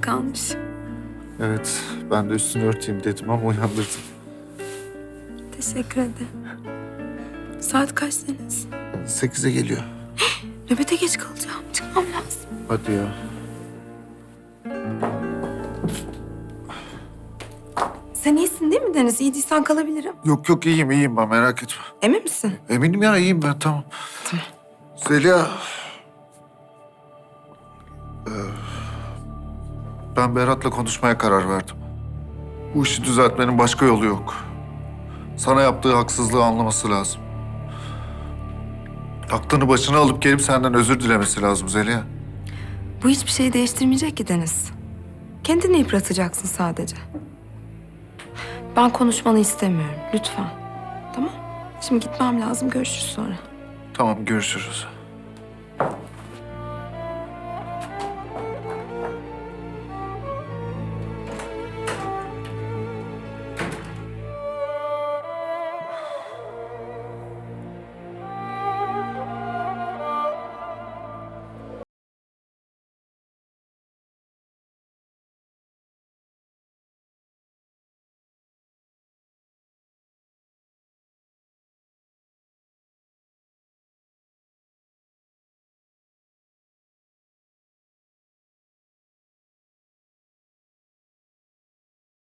comes. Evet, ben de üstünü örteyim dedim ama uyandırdım. Teşekkür ederim. Saat kaç Deniz? Sekize geliyor. Nöbete geç kalacağım. Çıkmam lazım. Hadi ya. Sen iyisin değil mi Deniz? İyi değilsen kalabilirim. Yok yok iyiyim iyiyim ben merak etme. Emin misin? Eminim ya iyiyim ben tamam. Zeliha. Ee, Ben Berat'la konuşmaya karar verdim. Bu işi düzeltmenin başka yolu yok. Sana yaptığı haksızlığı anlaması lazım. Aklını başına alıp gelip senden özür dilemesi lazım Zeliha. Bu hiçbir şeyi değiştirmeyecek ki Deniz. Kendini yıpratacaksın sadece. Ben konuşmanı istemiyorum. Lütfen. Tamam? Şimdi gitmem lazım. Görüşürüz sonra. Tamam görüşürüz.